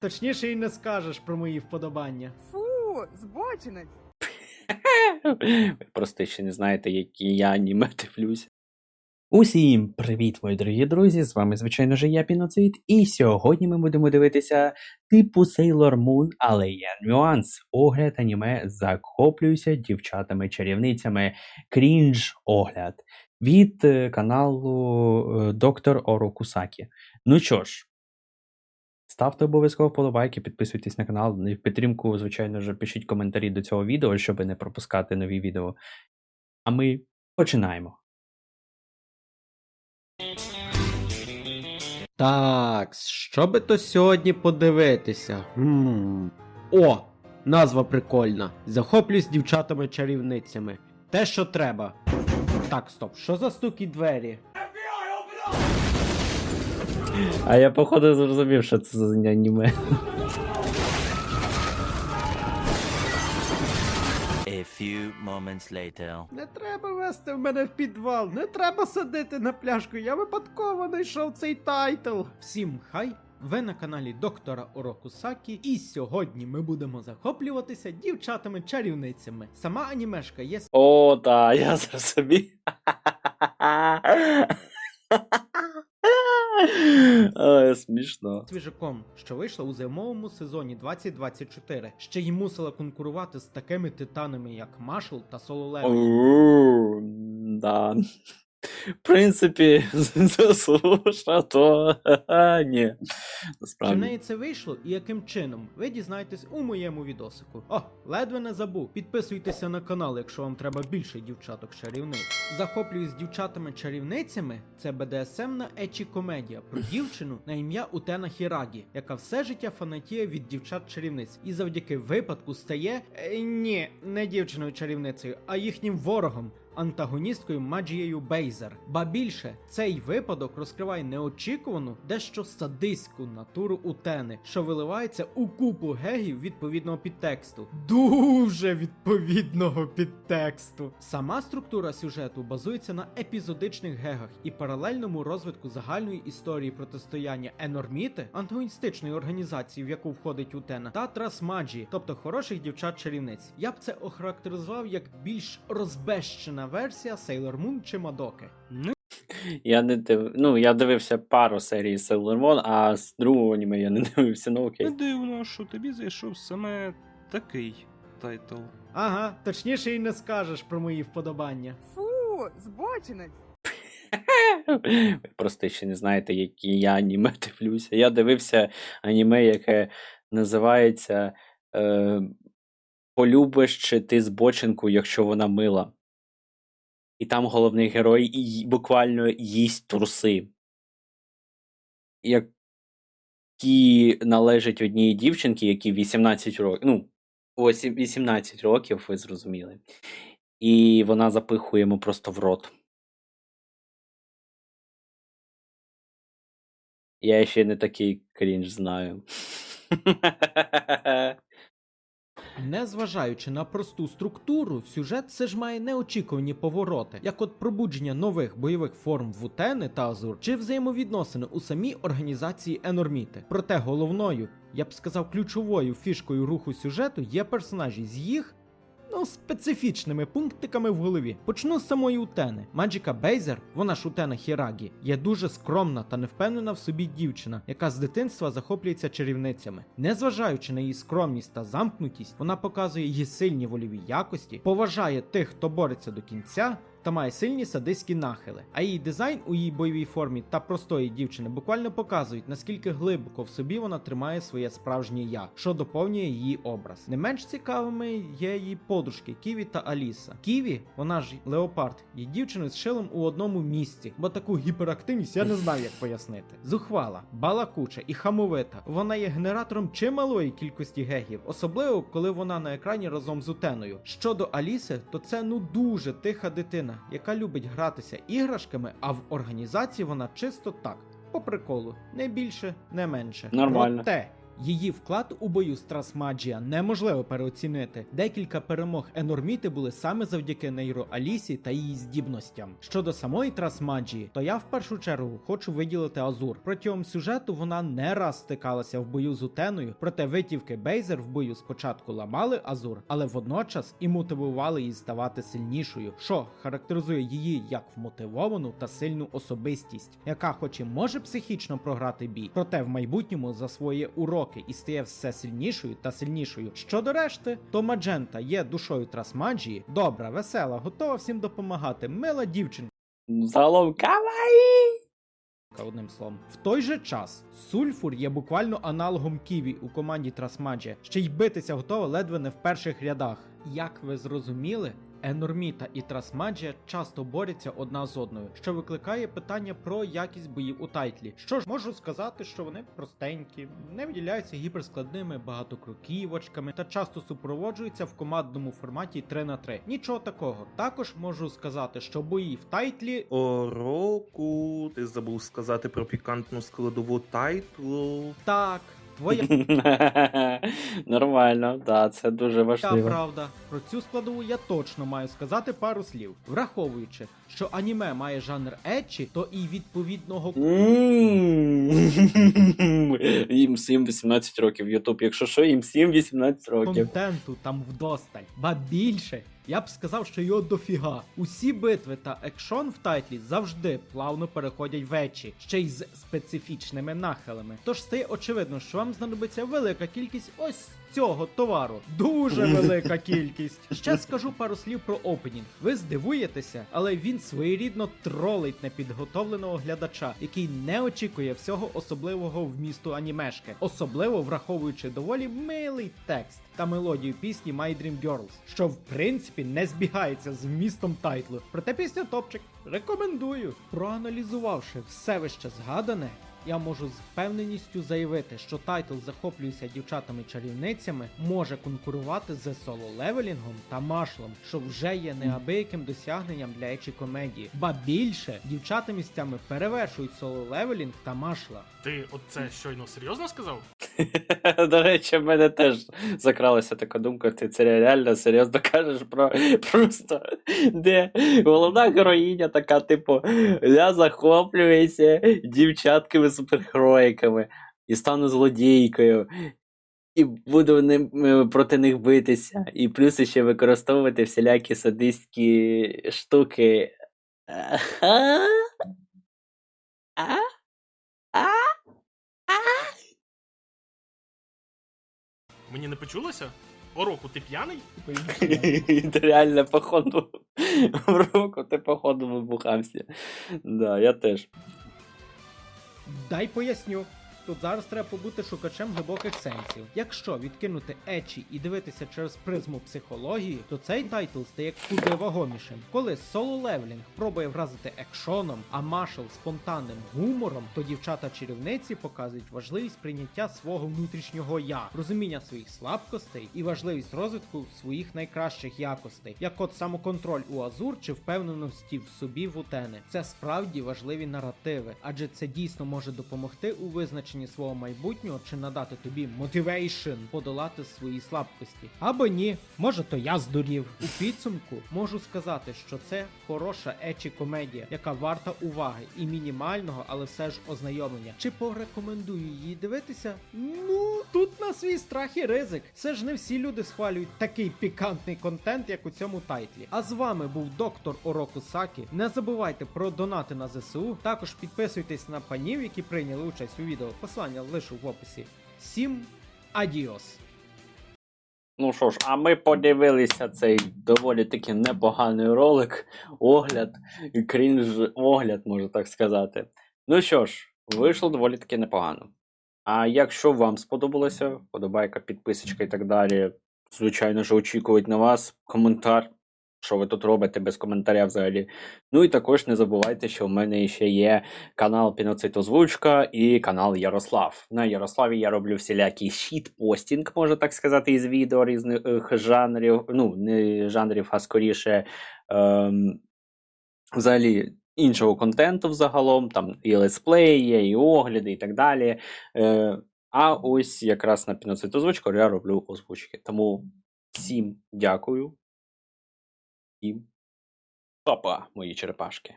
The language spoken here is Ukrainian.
Точніше і не скажеш про мої вподобання. Фу, збочинець. Ви просто ще не знаєте, які я аніме дивлюся. Усім привіт, мої дорогі друзі! З вами, звичайно ж, я Піноцид, і сьогодні ми будемо дивитися типу Sailor Moon, але є нюанс. Огляд аніме захоплююся дівчатами-чарівницями. Крінж огляд від е, каналу е, Доктор Оро Кусакі. Ну що ж, Ставте обов'язково вподобайки, підписуйтесь на канал. І в підтримку, звичайно ж, пишіть коментарі до цього відео, щоб не пропускати нові відео. А ми починаємо. Так, що би то сьогодні подивитися? О, назва прикольна. Захоплююсь дівчатами-чарівницями. Те, що треба. Так, стоп, що за стуки двері? А я, походу, зрозумів, що це за аніме. A few moments later. Не треба вести в мене в підвал, не треба садити на пляшку, я випадково знайшов цей тайтл. Всім хай! Ви на каналі доктора Орокусакі, і сьогодні ми будемо захоплюватися дівчатами-чарівницями. Сама анімешка є О, так, я зрозумів. Ой, смішно. свіжаком, що вийшла у зимовому сезоні 2024. Ще й мусила конкурувати з такими титанами, як Машл та Соло Ууу, Да. В принципі, заслушно, то ні. Чи в Насправді. неї це вийшло і яким чином? Ви дізнаєтесь у моєму відосику. О, ледве не забув. Підписуйтеся на канал, якщо вам треба більше дівчаток чарівниць. Захоплююсь дівчатами-чарівницями. Це БДСМна ечі комедія про дівчину на ім'я Утена Хірагі, яка все життя фанатіє від дівчат-чарівниць і завдяки випадку стає е, ні, не дівчиною-чарівницею, а їхнім ворогом. Антагоністкою Маджією Бейзер. Ба більше цей випадок розкриває неочікувану, дещо садистську натуру Утени, що виливається у купу гегів відповідного підтексту. Дуже відповідного підтексту. Сама структура сюжету базується на епізодичних гегах і паралельному розвитку загальної історії протистояння Енорміти, антагоністичної організації, в яку входить Утена, та Трасмаджі, тобто хороших дівчат-чарівниць. Я б це охарактеризував як більш розбещена версія Sailor Moon чи Мадоки. Я не див... Ну, я дивився пару серій Sailor Moon, а з другого аніме я не дивився, ну окей. Не дивно, що тобі зайшов саме такий тайтл. Ага, точніше і не скажеш про мої вподобання. Фу, збочинець. Ви просто ще не знаєте, які я аніме дивлюся. Я дивився аніме, яке називається е, Полюбиш чи ти збочинку, якщо вона мила. І там головний герой буквально їсть труси, які належать одній дівчинці, які 18 років. Ну, ось 18 років, ви зрозуміли. І вона запихує йому просто в рот. Я ще не такий крінж знаю. Незважаючи на просту структуру, сюжет все ж має неочікувані повороти, як от пробудження нових бойових форм Вутени та Азур, чи взаємовідносини у самій організації Енорміти. Проте головною, я б сказав, ключовою фішкою руху сюжету є персонажі з їх. Ну, специфічними пунктиками в голові. Почну з самої Утени. Маджіка Бейзер, вона ж Утена Хірагі, є дуже скромна та невпевнена в собі дівчина, яка з дитинства захоплюється чарівницями. Незважаючи на її скромність та замкнутість, вона показує її сильні вольові якості, поважає тих, хто бореться до кінця. Та має сильні садистські нахили. А її дизайн у її бойовій формі та простої дівчини буквально показують, наскільки глибоко в собі вона тримає своє справжнє я, що доповнює її образ. Не менш цікавими є її подружки Ківі та Аліса. Ківі, вона ж Леопард, є дівчиною з шилом у одному місці, бо таку гіперактивність я не знаю, як пояснити. Зухвала, балакуча і хамовита. Вона є генератором чималої кількості гегів, особливо коли вона на екрані разом з Утеною. Щодо Аліси, то це ну дуже тиха дитина, яка любить гратися іграшками, а в організації вона чисто так, по приколу, не більше, не менше. Нормально. Проте Її вклад у бою з Трасмаджія неможливо переоцінити. Декілька перемог Енорміти були саме завдяки Нейро Алісі та її здібностям. Щодо самої Трасмаджії, то я в першу чергу хочу виділити Азур. Протягом сюжету вона не раз стикалася в бою з Утеною, проте витівки Бейзер в бою спочатку ламали Азур, але водночас і мотивували її ставати сильнішою, що характеризує її як вмотивовану та сильну особистість, яка, хоч і може психічно програти бій, проте в майбутньому засвоює уроки і стає все сильнішою та сильнішою. Щодо решти, то Маджента є душою Трасмаджії, добра, весела, готова всім допомагати, мила дівчинка. Загалом каваї! Одним словом, в той же час Сульфур є буквально аналогом Ківі у команді Трасмаджі, ще й битися готова ледве не в перших рядах. Як ви зрозуміли, Енорміта і Трасмаджія часто борються одна з одною, що викликає питання про якість боїв у тайтлі. Що ж можу сказати, що вони простенькі, не виділяються гіперскладними багатокроківочками та часто супроводжуються в командному форматі 3 на 3 Нічого такого. Також можу сказати, що бої в тайтлі О, року, ти забув сказати про пікантну складову тайтлу. так, твоя Нормально, да, це дуже Та важливо. правда, про цю складову я точно маю сказати пару слів. Враховуючи, що аніме має жанр етчі, то і відповідного Їм всім 18 років Ютуб, якщо що, їм всім 18 років. контенту там вдосталь. Ба більше, я б сказав, що його дофіга. Усі битви та екшон в тайтлі завжди плавно переходять в етчі, ще й з специфічними нахилами. Тож стає очевидно, що вам знадобиться велика кількість ось цього товару. Дуже велика кількість. Ще скажу пару слів про опенінг. Ви здивуєтеся, але він своєрідно тролить непідготовленого глядача, який не очікує всього особливого вмісту анімешки, особливо враховуючи доволі милий текст та мелодію пісні My Dream Girls, що в принципі не збігається з вмістом тайтлу. Проте пісня топчик. Рекомендую. Проаналізувавши все вище згадане. Я можу з впевненістю заявити, що тайтл захоплюється дівчатами-чарівницями може конкурувати з соло-левелінгом та машлом, що вже є неабияким досягненням для ечі комедії. Ба більше дівчата місцями перевершують соло-левелінг та машла. Ти оце щойно серйозно сказав? До речі, в мене теж закралася така думка, ти це реально серйозно кажеш про просто де головна героїня така, типу, я захоплююся дівчатками супергероїками і стану злодійкою. І буду ним, е, проти них битися, і плюс ще використовувати всілякі садистські штуки. А? А? А? Мені не почулося? Ороку, ти п'яний? Ти реально, походу, Ороку, ти, походу, вибухався. Да, я теж. Дай поясню. Тут зараз треба побути шукачем глибоких сенсів. Якщо відкинути ечі і дивитися через призму психології, то цей тайтл стає куди вагомішим. Коли соло левелінг пробує вразити екшоном, а Машал спонтанним гумором, то дівчата-чарівниці показують важливість прийняття свого внутрішнього я, розуміння своїх слабкостей і важливість розвитку своїх найкращих якостей, як от самоконтроль у Азур чи впевненості в собі в Утени. Це справді важливі наративи, адже це дійсно може допомогти у визначенні свого майбутнього чи надати тобі мотивейшн подолати свої слабкості. Або ні, може то я здурів. У підсумку можу сказати, що це хороша ечі комедія, яка варта уваги і мінімального, але все ж ознайомлення. Чи порекомендую її дивитися? Ну тут на свій страх і ризик. Все ж не всі люди схвалюють такий пікантний контент, як у цьому тайтлі. А з вами був доктор Ороку Сакі. Не забувайте про донати на ЗСУ. Також підписуйтесь на панів, які прийняли участь у відео. Посилання лишу в описі. Всім адіос! Ну що ж, а ми подивилися цей доволі таки непоганий ролик, огляд, крінж огляд, можна так сказати. Ну що ж, вийшло доволі таки непогано. А якщо вам сподобалося, подобайка, підписочка і так далі, звичайно ж, очікують на вас коментар, що ви тут робите без коментаря взагалі. Ну і також не забувайте, що в мене ще є канал Піноцит Озвучка і канал Ярослав. На Ярославі я роблю всілякий щит-постінг, можна так сказати, із відео різних жанрів. Ну, не жанрів, а скоріше ем, взагалі іншого контенту взагалом. Там і летсплеї є, і огляди, і так далі. Е, А ось якраз на піноцит озвучку я роблю озвучки. Тому всім дякую. Всім па-па, мої черепашки.